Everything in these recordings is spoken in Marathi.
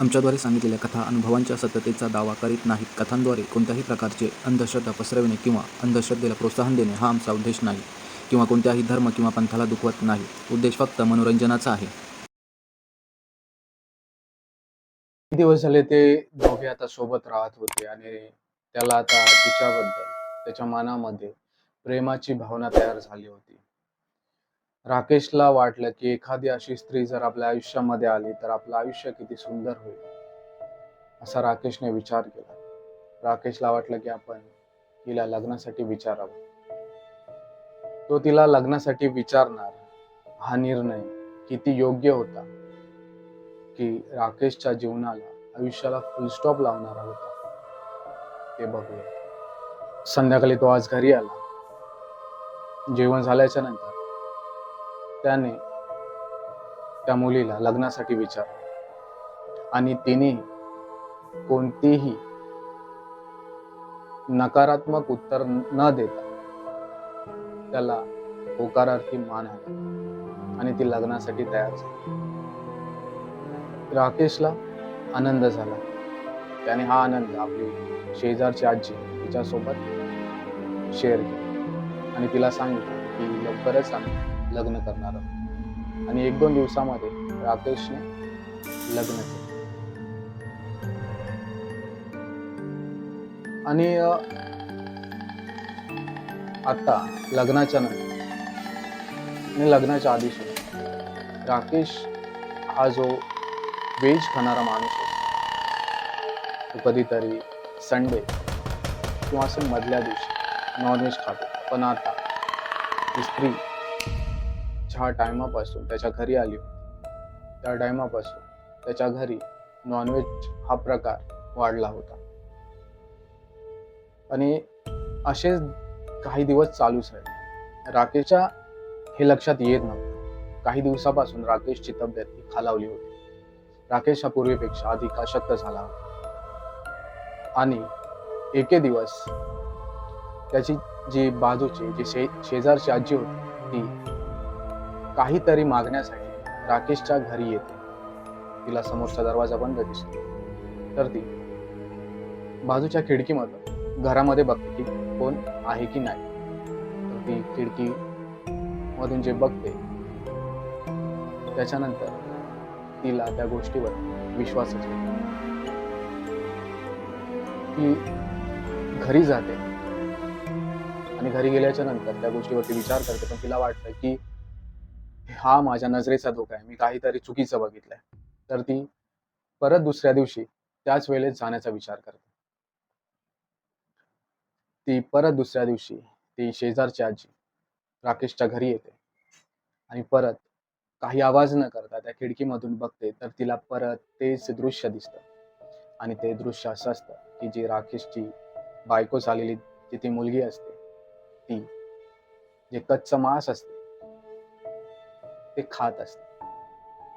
आमच्याद्वारे सांगितलेल्या कथा अनुभवांच्या सत्यतेचा दावा करीत नाहीत. कथांद्वारे कोणत्याही प्रकारचे अंधश्रद्धा पसरविणे किंवा अंधश्रद्धेला प्रोत्साहन देणे हा आमचा उद्देश नाही किंवा कोणत्याही धर्म किंवा पंथाला दुखवत नाही. उद्देश फक्त मनोरंजनाचा आहे. किती दिवस झाले ते दोघे आता सोबत राहत होते आणि त्याला आता तिच्याबद्दल त्याच्या मनामध्ये प्रेमाची भावना तयार झाली होती. राकेशला वाटलं की एखादी अशी स्त्री जर आपल्या आयुष्यामध्ये आली तर आपलं आयुष्य किती सुंदर होईल. असा राकेशने विचार केला. राकेशला वाटलं की आपण तिला लग्नासाठी विचारावं. तो तिला लग्नासाठी विचारणार हा निर्णय किती योग्य होता की राकेशच्या जीवनाला आयुष्याला फुलस्टॉप लावणारा होता. ते बघूया. संध्याकाळी तो आज घरी आला. जेवण झाल्याच्यानंतर त्याने त्या मुलीला लग्नासाठी विचार आणि तिने कोणतेही नकारात्मक उत्तर न देता त्याला होकारार्थी मान आला आणि ती लग्नासाठी तयार झाली. राकेशला आनंद झाला. त्याने हा आनंद आपली शेजारची आजी तिच्यासोबत शेअर केला. आणि तिला सांगितलं की लवकरच आम्ही लग्न करणार आहोत. आणि एक दोन दिवसामध्ये राकेशने लग्न केलं. आणि आत्ता आता लग्नाच्या नंतर आणि लग्नाच्या आधी सुद्धा राकेश हा जो वेज खाणारा माणूस असतो तो कधीतरी संडे किंवा असं मधल्या दिवशी नॉनव्हेज खातो. पण आता स्त्री ज्या टायमापासून त्याच्या घरी आली होती. त्या टायमापासून त्याच्या घरी नॉनव्हेज हा प्रकार वाढला होता. आणि असेच काही दिवस चालूच राहिले. राकेशच्या हे लक्षात येत नव्हतं. काही दिवसापासून राकेशची तब्येत ही खालावली होती. राकेश हा पूर्वीपेक्षा अधिक अशक्त झाला होता. आणि एके दिवस त्याची जी बाजूची जी शे शेजारची आजी होती ती काहीतरी मागण्यासाठी राकेशच्या घरी येते. तिला समोरचा दरवाजा बंद दिसतो. तर ती बाजूच्या खिडकीमधून घरामध्ये बघते की कोण आहे की नाही. तर ती खिडकी मधून जे बघते त्याच्यानंतर तिला त्या गोष्टीवर विश्वास ती घरी जाते आणि घरी गेल्याच्यानंतर त्या गोष्टीवरती विचार करते. पण तिला वाटतं की हा माझ्या नजरेचा धोका आहे. मी काहीतरी चुकीचं बघितलंय. तर ती परत दुसऱ्या दिवशी त्याच वेळेत जाण्याचा विचार करते. ती परत दुसऱ्या दिवशी ती शेजारची आजी राकेशच्या घरी येते. आणि परत काही आवाज न करता त्या खिडकीमधून बघते तर तिला परत तेच दृश्य दिसतं. आणि ते दृश्य असं असतं की जी राकेशची बायको झालेली जी ती मुलगी असते ती जे कच्चं मांस असते ते खात असते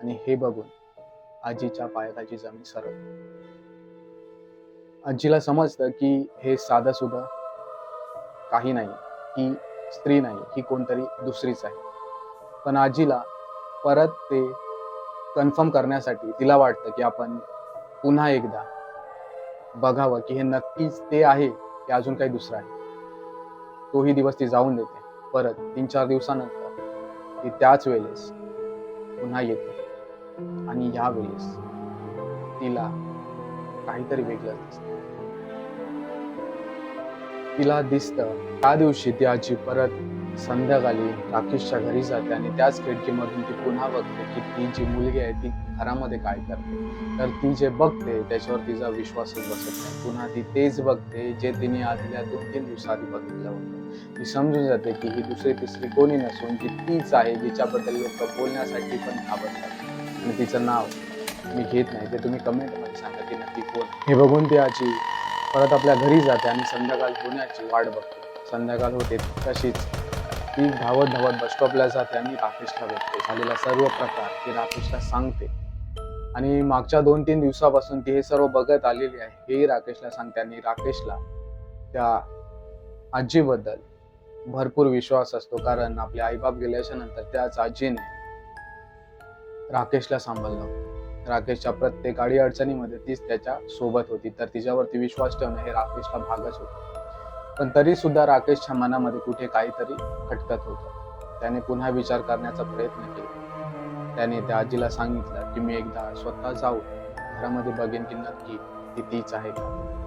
आणि हे बघून आजीच्या पायाखालची जमीन सरळ. आजीला समजतं की हे साधं सुद्धा काही नाही ही स्त्री नाही ही कोणतरी दुसरीच आहे. पण आजीला परत ते कन्फर्म करण्यासाठी तिला वाटतं की आपण पुन्हा एकदा बघावं की हे नक्कीच ते आहे की अजून काही दुसरं आहे. तोही दिवस ती जाऊन देते. परत तीन चार दिवसानंतर ती त्याच वेळेस पुन्हा येते. आणि या वेळेस तिला काहीतरी वेगळं दिसत. तिला दिसतं त्या दिवशी ती आजी परत संध्याकाळी राकेशच्या घरी जाते आणि त्याच खिडकीमधून ती पुन्हा बघते की ती जी मुलगी आहे ती घरामध्ये काय करते. तर ती जे बघते त्याच्यावर तिचा विश्वासच बसत नाही. पुन्हा ती तेच बघते जे तिने आधल्या दोन तीन दिवसाआधी बघितलं होतं. ती समजून जाते की ही दुसरी तिसरी कोणी नसून जी तीच आहे जिच्याबद्दल लोक बोलण्यासाठी पण घाबरतात. आणि तिचं नाव मी घेत नाही. ते तुम्ही कमेंटमध्ये सांगा की नक्की कोण हे बघून ती आजी परत आपल्या घरी जाते आणि संध्याकाळ होण्याची वाट बघते. संध्याकाळ होते तशीच. ती धावत धावत बस स्टॉपला जाते आणि राकेशला भेटते. झालेला सर्व प्रकार ती राकेशला सांगते. आणि मागच्या दोन तीन दिवसापासून ती हे सर्व बघत आलेली आहे. हेही राकेशला सांगते आणि राकेशला त्या आजीबद्दल भरपूर विश्वास असतो कारण आपले आईबाप गेल्याच्यानंतर त्याच आजीने राकेशला सांभाळलं. राकेशच्या प्रत्येक अडी अडचणीमध्ये तीच त्याच्या सोबत होती तर तिच्यावरती विश्वास ठेवणं हे राकेशला भागच होत. पण तरी सुद्धा राकेशच्या मनामध्ये कुठे काहीतरी खटकत होतं. त्याने पुन्हा विचार करण्याचा प्रयत्न केला. त्याने त्या आजीला सांगितलं की मी एकदा स्वतः जाऊ घरामध्ये बघेन की नक्की ती तीच आहे का?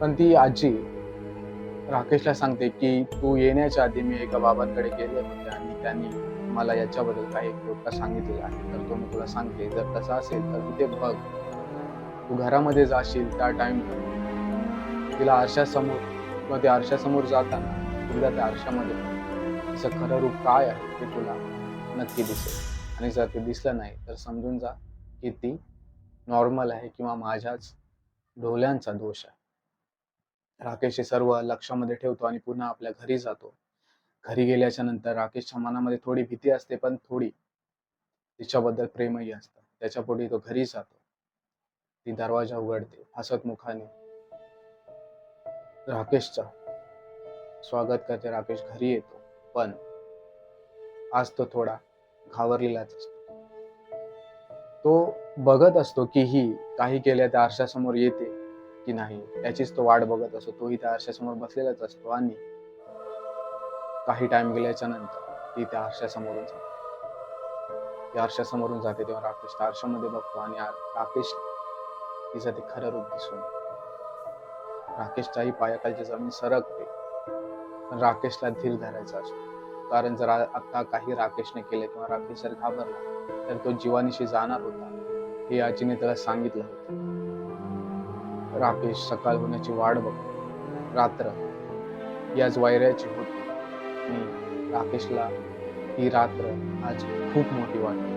पण ती आजी राकेशला सांगते की तू येण्याच्या आधी मी एका बाबांकडे गेले होते आणि त्यांनी मला याच्याबद्दल काही गोष्ट सांगितलेला आहे. तर तो मी तुला सांगते जर तसं असेल तर तिथे ते बघ. तू घरामध्ये जाशील त्या टाइम तिला आरशासमोर किंवा त्या आरशासमोर जाताना तुला त्या आरशामध्ये तिचं खरं रूप काय आहे ते तुला नक्की दिसेल. आणि जर ते दिसलं नाही तर समजून जा की ती नॉर्मल आहे किंवा माझ्याच ढोल्यांचा दोष आहे. राकेश हे सर्व लक्षामध्ये ठेवतो आणि पुन्हा आपल्या घरी जातो. घरी गेल्याच्यानंतर राकेशच्या मनामध्ये थोडी भीती असते पण थोडी तिच्याबद्दल प्रेमही असतं. त्याच्यापुढे तो घरी जातो. ती दरवाजा उघडते हसत मुखाने. राकेशचा स्वागत करते राकेश घरी येतो. पण आज तो थोडा घाबरलेलाच असतो. तो बघत असतो की ही काही केल्या त्या आरशासमोर येते. की नाही त्याचीच तो वाट बघत असतो. तोही त्या आरशासमोर बसलेलाच असतो आणि काही टाइम गेल्याच्यानंतर ती त्या आरशासमोरून जाते. ती आरशासमोरून जाते तेव्हा राकेश त्या आरशामध्ये बघतो आणि राकेश तिचं ते खरं रूप दिसून राकेशच्याही पायाखालची जमीन सरकते. पण राकेशला धीर धरायचा असतो. कारण जर आता काही राकेशने केले किंवा राकेश जर घाबरला तर तो जीवानीशी जाणार होता. हे आजीने त्याला सांगितलं होतं. राकेश सकाळ होण्याची वाट बघतो. रात्र याच वैऱ्याची होती. मी राकेशला ही रात्र आज खूप मोठी वाटते.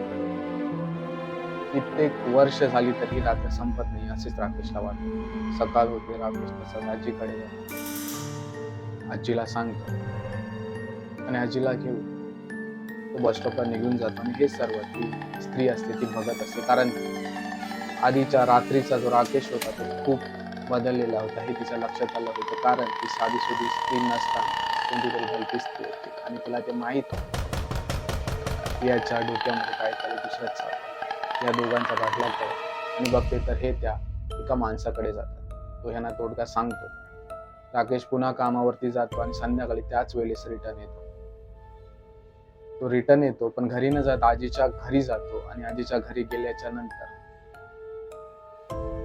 कित्येक वर्ष झाली तरी ही रात्र संपत नाही असेच राकेशला वाटते. सकाळ होते राकेश तसाच आजीकडे जातो. आजीला सांगतो. आणि आजीला घेऊन तो बस स्टॉपवर निघून जातो. आणि हे सर्व ती स्त्री असते ती बघत असते. कारण आधीच्या रात्रीचा जो राकेश होता तो खूप बदललेला होता हे तिच्या लक्षात आलं होतं. कारण ती साधी सुधी स्त्री नसताना कोणती तरी स्त्री होती. आणि तिला ते माहीत होतं. याच्या डोक्यामध्ये काय दुसरंच चालू या दोघांचा पाठलाग तर आणि बघते तर हे त्या एका माणसाकडे जातात. तो ह्यांना तोडगा सांगतो. राकेश पुन्हा कामावरती जातो आणि संध्याकाळी त्याच वेळेस रिटर्न येतो. तो रिटर्न येतो पण घरी न जात आजीच्या घरी जातो आणि आजीच्या घरी गेल्याच्यानंतर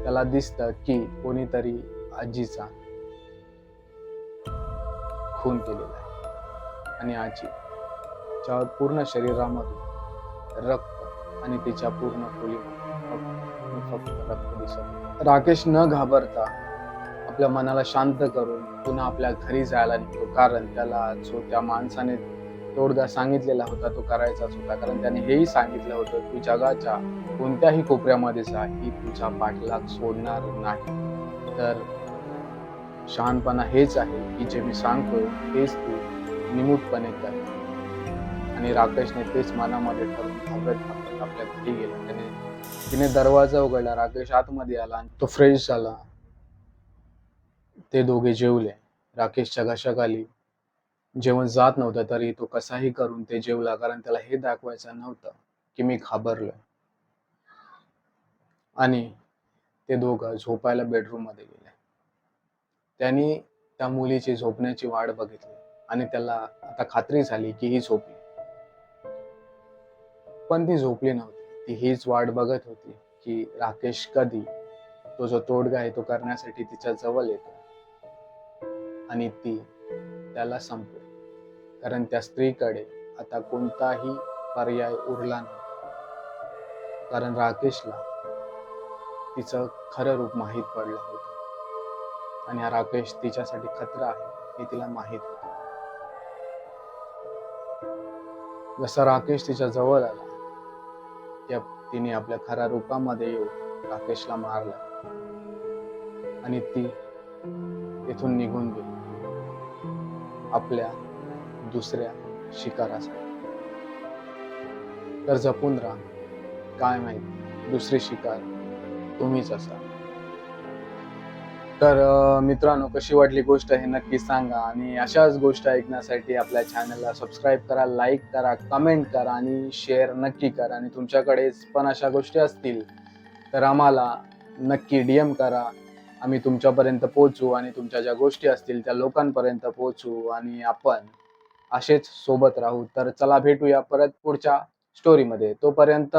त्याला दिसतं की कोणीतरी आजीचा खून केलेला आहे. आणि आजीच्या पूर्ण शरीरामध्ये रक्त आणि तिच्या पूर्ण खोलीमध्ये फक्त रक्त दिसत राकेश न घाबरता आपल्या मनाला शांत करून पुन्हा आपल्या घरी जायला निघतो. कारण त्याला जो त्या माणसाने तोडगा सांगितलेला होता तो करायचाच होता. कारण त्याने हेही सांगितलं होतं तू जगाच्या कोणत्याही कोपऱ्यामध्ये जा ही तुझा पाठलाग सोडणार नाही. तर शहाणपणा हेच आहे की जे मी सांगतोय तेच तू निमूटपणे कर. आणि राकेशने तेच मनामध्ये ठरवून थांबत थांबत आपल्या घरी गेला. त्याने तिने दरवाजा उघडला राकेश आतमध्ये आला आणि तो फ्रेश झाला. ते दोघे जेवले. राकेशच्या घशाखाली जेवण जात नव्हतं तरी तो कसाही करून ते जेवला कारण त्याला हे दाखवायचं नव्हतं की मी घाबरलोय. आणि ते दोघं झोपायला बेडरूममध्ये गेले. त्यांनी त्या मुलीची झोपण्याची वाट बघितली आणि त्याला आता खात्री झाली की ही झोपली. पण ती झोपली नव्हती. ती हीच वाट बघत होती की राकेश कधी तो जो तोडगा आहे तो करण्यासाठी तिच्या जवळ येतो आणि ती त्याला संपवेल कारण त्या स्त्रीकडे आता कोणताही पर्याय उरला नाही. कारण राकेशला तिचं खरं रूप माहीत पडलं होतं. आणि हा राकेश तिच्यासाठी खतरा आहे हे तिला माहीत होत. जसा राकेश तिच्या जवळ आला त्या तिने आपल्या खऱ्या रूपामध्ये येऊन राकेशला मारला. आणि ती तिथून निघून गेली. आपल्या दुसऱ्या शिकारासाठी. तर जपून राहा. काय माहीत दुसरी शिकार तुम्हीच असा तर मित्रांनो कशी वाटली गोष्ट हे नक्की सांगा आणि अशाच गोष्ट ऐकण्यासाठी आपल्या चॅनलला सबस्क्राईब करा लाईक करा कमेंट करा आणि शेअर नक्की करा. आणि तुमच्याकडेच पण अशा गोष्टी असतील तर आम्हाला नक्की डी एम करा. आम्ही तुमच्यापर्यंत पोहोचू आणि तुमच्या ज्या गोष्टी असतील त्या लोकांपर्यंत पोहोचू आणि आपण असेच सोबत राहू. तर चला भेटूया परत पुढच्या स्टोरीमध्ये तोपर्यंत